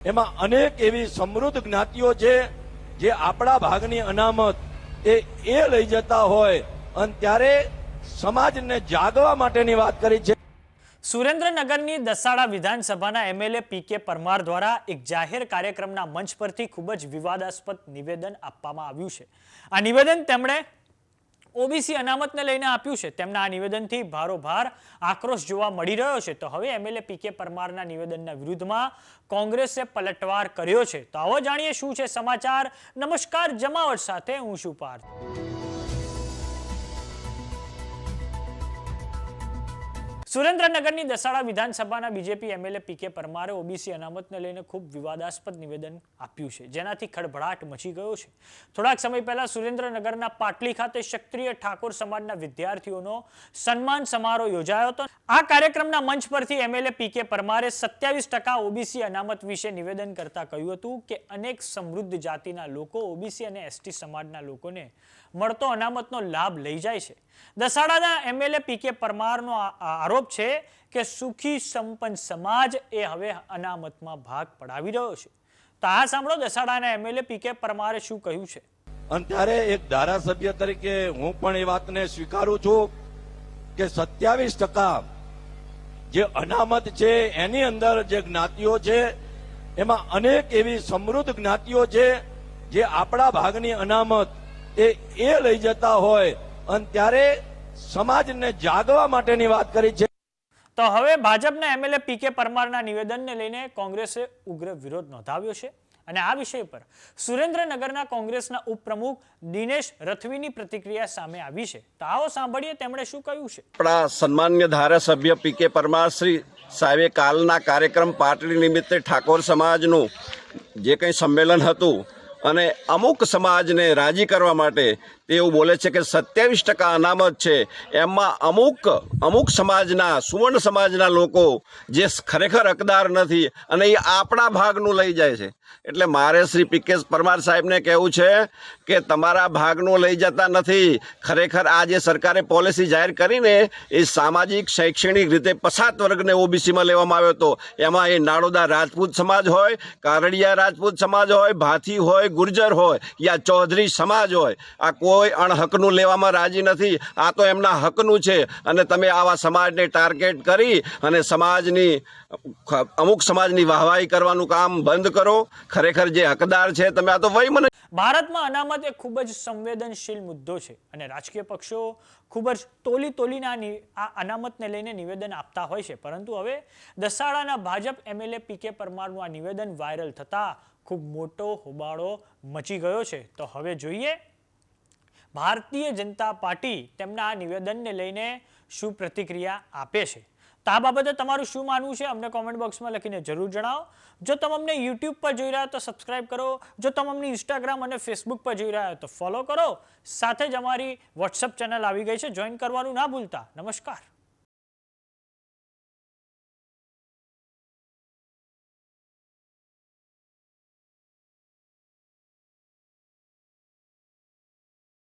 એમાં અનેક એવી સમૃદ્ધ જ્ઞાતિઓ છે, જે આપણા ભાગની અનામત એ એ લઈ જતા હોય અને ત્યારે સમાજને જાગવા માટેની વાત કરી છે. સુરેન્દ્રનગરની દસાડા વિધાનસભાના એમએલએ પી કે પરમાર દ્વારા એક જાહેર કાર્યક્રમના મંચ પરથી ખૂબ જ વિવાદાસ્પદ નિવેદન આપવામાં આવ્યું છે. આ નિવેદન તેમણે ઓબીસી અનામતને લઈને આપ્યું છે. તેમના આ નિવેદનથી ભારોભાર આક્રોશ જોવા મળી રહ્યો છે. તો હવે એમએલએ પી કે પરમારના નિવેદનના વિરુદ્ધમાં કોંગ્રેસે પલટવાર કર્યો છે. તો આવો જાણીએ શું છે સમાચાર. નમસ્કાર, જમાવટ સાથે હું છું પાર્થ. સુરેન્દ્રનગરની દસાડા વિધાનસભાના બીજેપી એમએલએ પી કે પરમારે ઓબીસી અનામતને લઈને ખૂબ વિવાદાસ્પદ નિવેદન આપ્યું છે. જેનાથી ખળભળાટ મચી ગયો છે. થોડાક સમય પહેલા સુરેન્દ્રનગરના પાટલી ખાતે ક્ષત્રિય ઠાકોર સમાજના વિદ્યાર્થીઓનો સન્માન સમારોહ યોજાયો હતો. આ કાર્યક્રમના મંચ પરથી એમએલએ પી કે પરમારે સત્યાવીસ ટકા ઓબીસી અનામત વિશે નિવેદન કરતા કહ્યું હતું કે અનેક સમૃદ્ધ જાતિના લોકો ઓબીસી અને એસટી સમાજના લોકોને મળતો અનામતનો લાભ લઈ જાય છે. દસાડાના એમએલએ પી કે પરમારનો આરોપ આરોપ છે કે સુખી સંપન્ન સમાજ એ હવે અનામતમાં ભાગ પડાવી રહ્યો છે. તો આ સાંભળો દસાડાના એમએલએ પી કે પરમારે શું કહ્યું છે? અને એક ધારાસભ્ય તરીકે હું પણ એ વાતને સ્વીકારું છું કે સત્યાવીસ ટકા જે અનામત છે એની અંદર જે જ્ઞાતિઓ છે, એમાં અનેક એવી સમૃદ્ધ જ્ઞાતિઓ છે જે આપણા ભાગની અનામત એ એ લઈ જતા હોય અને ત્યારે સમાજને જાગવા માટેની વાત કરી છે. તો હવે ભાજપના એમએલએ પી કે પરમારના નિવેદનને લઈને કોંગ્રેસે ઉગ્ર વિરોધ નોંધાવ્યો છે. અને આ વિષય પર સુરેન્દ્રનગરના કોંગ્રેસના ઉપપ્રમુખ દિનેશ રથવીની પ્રતિક્રિયા સામે આવી છે. તો આવો સાંભળીએ તેમણે શું કહ્યું છે. આપણા સન્માન્ય ધારાસભ્ય પી કે પરમાર શ્રી સાહેબે કાલના કાર્યક્રમ પાટડી નિમિત્તે ઠાકોર સમાજનું જે કંઈ સંમેલન હતું અને અમુક સમાજને રાજી કરવા માટે એવું બોલે છે કે સત્યાવીસ ટકા અનામત છે. એમાં અમુક અમુક સમાજના, સુવર્ણ સમાજના લોકો જે ખરેખર હકદાર નથી અને એ આપણા ભાગનું લઈ જાય છે. એટલે મારે શ્રી પી કે પરમાર સાહેબને કહેવું છે કે તમારા ભાગનું લઈ જતા નથી. ખરેખર આ જે સરકારે પોલિસી જાહેર કરીને એ સામાજિક, શૈક્ષણિક રીતે પસાત વર્ગને ઓબીસીમાં લેવામાં આવ્યો હતો. એમાં એ નાડોદા રાજપૂત સમાજ હોય, કારડિયા રાજપૂત સમાજ હોય, ભાથી હોય, ગુર્જર હોય, યા ચૌધરી સમાજ હોય. આ કોઈ અણહકનું લેવામાં રાજી નથી. આ તો એમના હકનું છે. અને તમે આવા સમાજને ટાર્ગેટ કરી અને સમાજની, અમુક સમાજની વાહવાહી કરવાનું કામ બંધ કરો. ખરેખર જે હકદાર છે, તમે આ તો વય મને ભારતમાં અનામત એ ખૂબ જ સંવેદનશીલ મુદ્દો છે. અને રાજકીય પક્ષો ખૂબ જ તોલી તોલીને આ આ અનામતને લઈને નિવેદન આપતા હોય છે. પરંતુ હવે દસાડાના ભાજપ એમએલએ પી કે પરમારનું આ નિવેદન વાયરલ થતાં ખૂબ મોટો હોબાળો મચી ગયો છે. તો હવે જોઈએ ભારતીય જનતા પાર્ટી તેમના નિવેદનને લઈને શું પ્રતિક્રિયા આપે છે? તો આ બાબતે તમારું શું માનવું છે? અમને કોમેન્ટ બોક્સમાં લખીને જરૂર જણાવો. જો તમે અમને યુટ્યુબ પર જોઈ રહ્યા તો સબસ્ક્રાઇબ કરો. જો તમે અમને ઇન્સ્ટાગ્રામ અને ફેસબુક પર જોઈ રહ્યા તો ફોલો કરો. સાથે જ અમારી વોટ્સઅપ ચેનલ આવી ગઈ છે. જોઈન કરવાનું ના ભૂલતા. નમસ્કાર.